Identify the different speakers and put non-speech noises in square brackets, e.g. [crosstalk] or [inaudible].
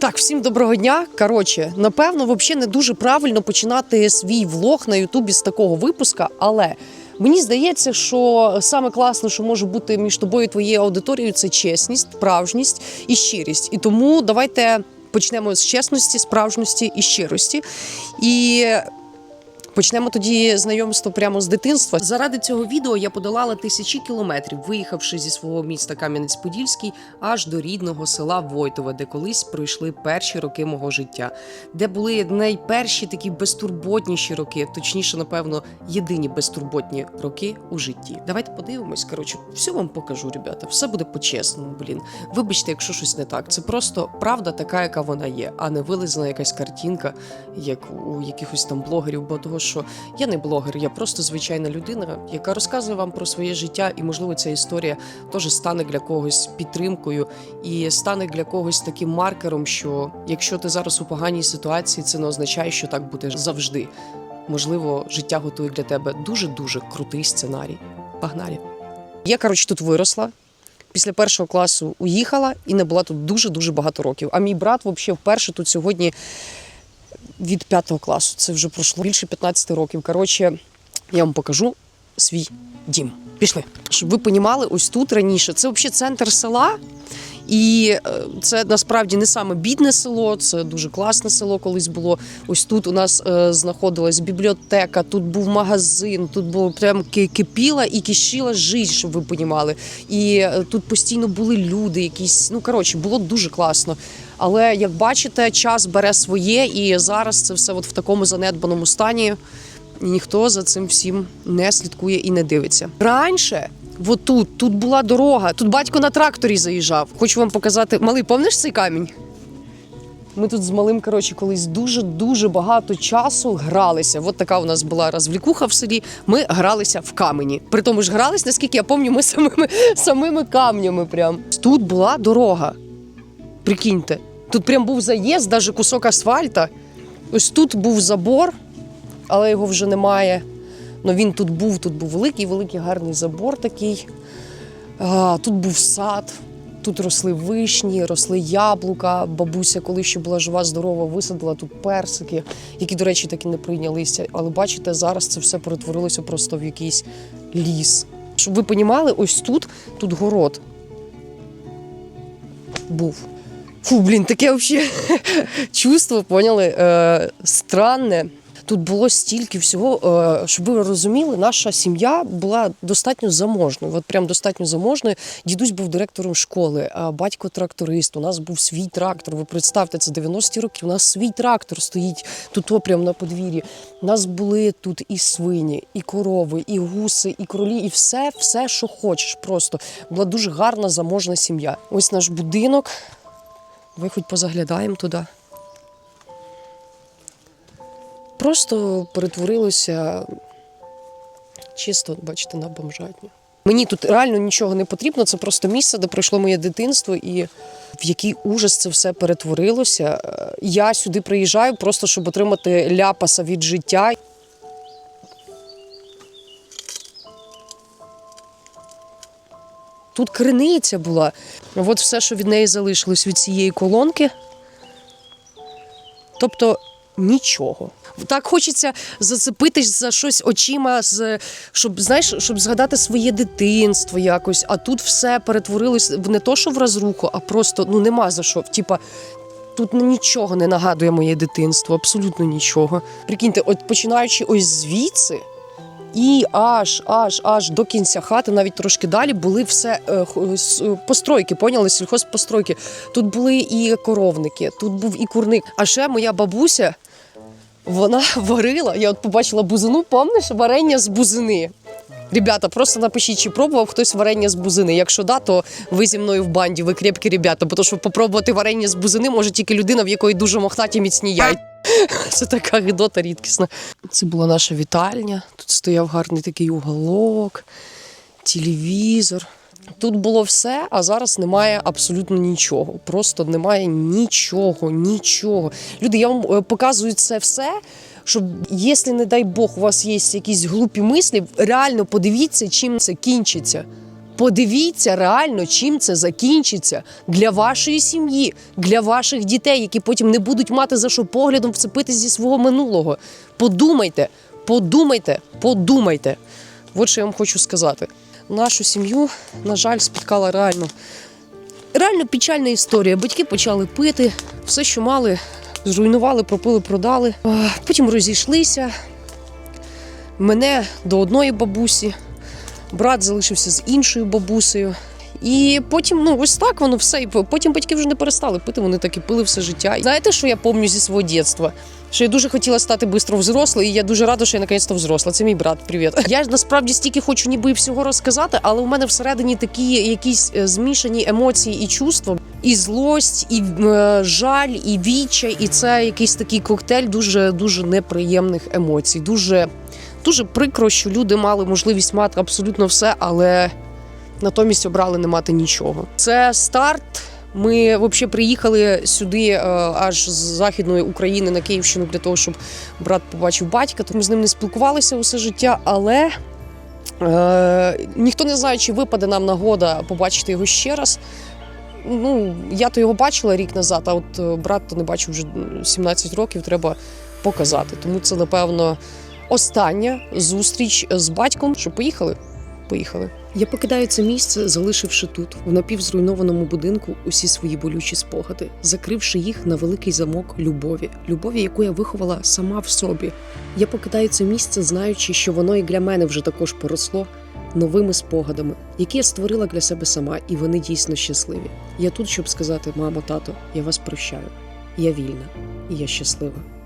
Speaker 1: Так, всім доброго дня. Коротше, напевно, взагалі не дуже правильно починати свій влог на Ютубі з такого випуска, але мені здається, що саме класне, що може бути між тобою і твоєю аудиторією, це чесність, справжність і щирість. І тому давайте почнемо з чесності, справжності і щирості. І Почнемо тоді знайомство прямо з дитинства. Заради цього відео я подолала тисячі кілометрів, виїхавши зі свого міста Кам'янець-Подільський аж до рідного села Войтове, де колись пройшли перші роки мого життя, де були найперші такі безтурботніші роки, точніше, напевно, єдині безтурботні роки у житті. Давайте подивимось. Коротше, все вам покажу, ребята. Все буде по-чесному. Блін. Вибачте, якщо щось не так. Це просто правда така, яка вона є, а не вилизана якась картинка, як у якихось там блогерів. Бо того, що я не блогер, я просто звичайна людина, яка розказує вам про своє життя, і можливо ця історія теж стане для когось підтримкою і стане для когось таким маркером, що якщо ти зараз у поганій ситуації, це не означає, що так буде завжди. Можливо, життя готує для тебе дуже дуже крутий сценарій. Погнали! Я коротше тут виросла. Після першого класу уїхала і не була тут дуже дуже багато років. А мій брат, взагалі, вперше тут сьогодні від п'ятого класу. Це вже пройшло більше 15 років. Коротше, я вам покажу свій дім. Пішли. Щоб ви понімали, ось тут раніше це взагалі центр села. І е, це насправді не саме бідне село, це дуже класне село колись було. Ось тут у нас е, знаходилась бібліотека, тут був магазин, тут було прям кипіла і кишіла життя, щоб ви понімали. І е, тут постійно були люди, якісь. Ну коротше, було дуже класно. Але як бачите, час бере своє, і зараз це все от в такому занедбаному стані. Ніхто за цим всім не слідкує і не дивиться. Раніше, от тут, тут була дорога, тут батько на тракторі заїжджав. Хочу вам показати. Малий, помниш цей камінь? Ми тут з малим, коротше, колись дуже-дуже багато часу гралися. От така у нас була розвлікуха в селі. Ми гралися в камені. При тому ж грались, наскільки я пам'ятаю, ми самими, самими камнями. Прям. Тут була дорога. Прикиньте, тут прям був заїзд, навіть кусок асфальта. Ось тут був забор, але його вже немає. Ну він тут був, тут був великий, великий гарний забор такий. Тут був сад, тут росли вишні, росли яблука. Бабуся, коли ще була жива, здорова, висадила тут персики, які, до речі, так і не прийнялися. Але бачите, зараз це все перетворилося просто в якийсь ліс. Щоб ви понімали, ось тут, тут город був. Фу, блін, таке взагалі [laughs] чувство, поняли? Е, странне. Тут було стільки всього, е, щоб ви розуміли, наша сім'я була достатньо заможною. От прям достатньо заможною. Дідусь був директором школи, а батько тракторист. У нас був свій трактор. Ви представте, це 90-ті роки. У нас свій трактор стоїть тут прямо на подвір'ї. У нас були тут і свині, і корови, і гуси, і кролі, і все, все, що хочеш. Просто була дуже гарна заможна сім'я. Ось наш будинок. Ви хоч позаглядаємо туди. Просто перетворилося чисто, бачите, на бомжатню. Мені тут реально нічого не потрібно, це просто місце, де пройшло моє дитинство, і в який ужас це все перетворилося. Я сюди приїжджаю просто, щоб отримати ляпаса від життя. Тут криниця була. От все, що від неї залишилось від цієї колонки. Тобто нічого. Так хочеться зацепитись за щось очима, з, щоб знаєш, щоб згадати своє дитинство якось. А тут все перетворилось в не то, що в розруху, а просто ну нема за що. Типа. Тут нічого не нагадує моє дитинство, абсолютно нічого. Прикиньте, от починаючи ось звідси, і аж, аж, аж до кінця хати, навіть трошки далі, були все е, постройки, поняли? Сільхозпостройки. Тут були і коровники, тут був і курник. А ще моя бабуся, вона [laughs] варила. Я от побачила бузину, пам'ятаєш, варення з бузини. Ребята, просто напишіть, чи пробував хтось варення з бузини. Якщо да, то ви зі мною в банді, ви крепкі ребята, бо то, що попробувати варення з бузини може тільки людина, в якої дуже мохнаті міцні яйця. [laughs] Це така гидота рідкісна. Це була наша вітальня. Тут стояв гарний такий уголок, телевізор. Тут було все, а зараз немає абсолютно нічого. Просто немає нічого, нічого. Люди, я вам е, показую це все. Щоб, якщо, не дай Бог, у вас є якісь глупі мислі, реально подивіться, чим це кінчиться. Подивіться реально, чим це закінчиться для вашої сім'ї, для ваших дітей, які потім не будуть мати за що поглядом вцепитись зі свого минулого. Подумайте, подумайте, подумайте. От що я вам хочу сказати. Нашу сім'ю, на жаль, спіткала реально. Реально печальна історія. Батьки почали пити, все, що мали, зруйнували, пропили, продали. Потім розійшлися. Мене до одної бабусі, брат залишився з іншою бабусею. І потім, ну ось так воно все. І потім батьки вже не перестали пити, вони так і пили все життя. І знаєте, що я пам'ятаю зі свого дитинства? Що я дуже хотіла стати швидко взрослою, і я дуже рада, що я наконець-то взросла. Це мій брат. Привіт. [laughs] Я насправді стільки хочу ніби всього розказати, але у мене всередині такі якісь е, змішані емоції і чувства, і злость, і е, жаль, і відчай. І це якийсь такий коктейль дуже дуже неприємних емоцій. Дуже дуже прикро, що люди мали можливість мати абсолютно все, але натомість обрали не мати нічого. Це старт. Ми взагалі приїхали сюди е, аж з західної України на Київщину для того, щоб брат побачив батька. Тому з ним не спілкувалися усе життя, але е, ніхто не знає, чи випаде нам нагода побачити його ще раз. Ну, я то його бачила рік назад, а от е, брат то не бачив вже 17 років, треба показати. Тому це, напевно, остання зустріч з батьком. Що поїхали? Поїхали. Я покидаю це місце, залишивши тут, в напівзруйнованому будинку, усі свої болючі спогади, закривши їх на великий замок любові, любові, яку я виховала сама в собі. Я покидаю це місце, знаючи, що воно і для мене вже також поросло новими спогадами, які я створила для себе сама, і вони дійсно щасливі. Я тут, щоб сказати, мамо, тато, я вас прощаю. Я вільна і я щаслива.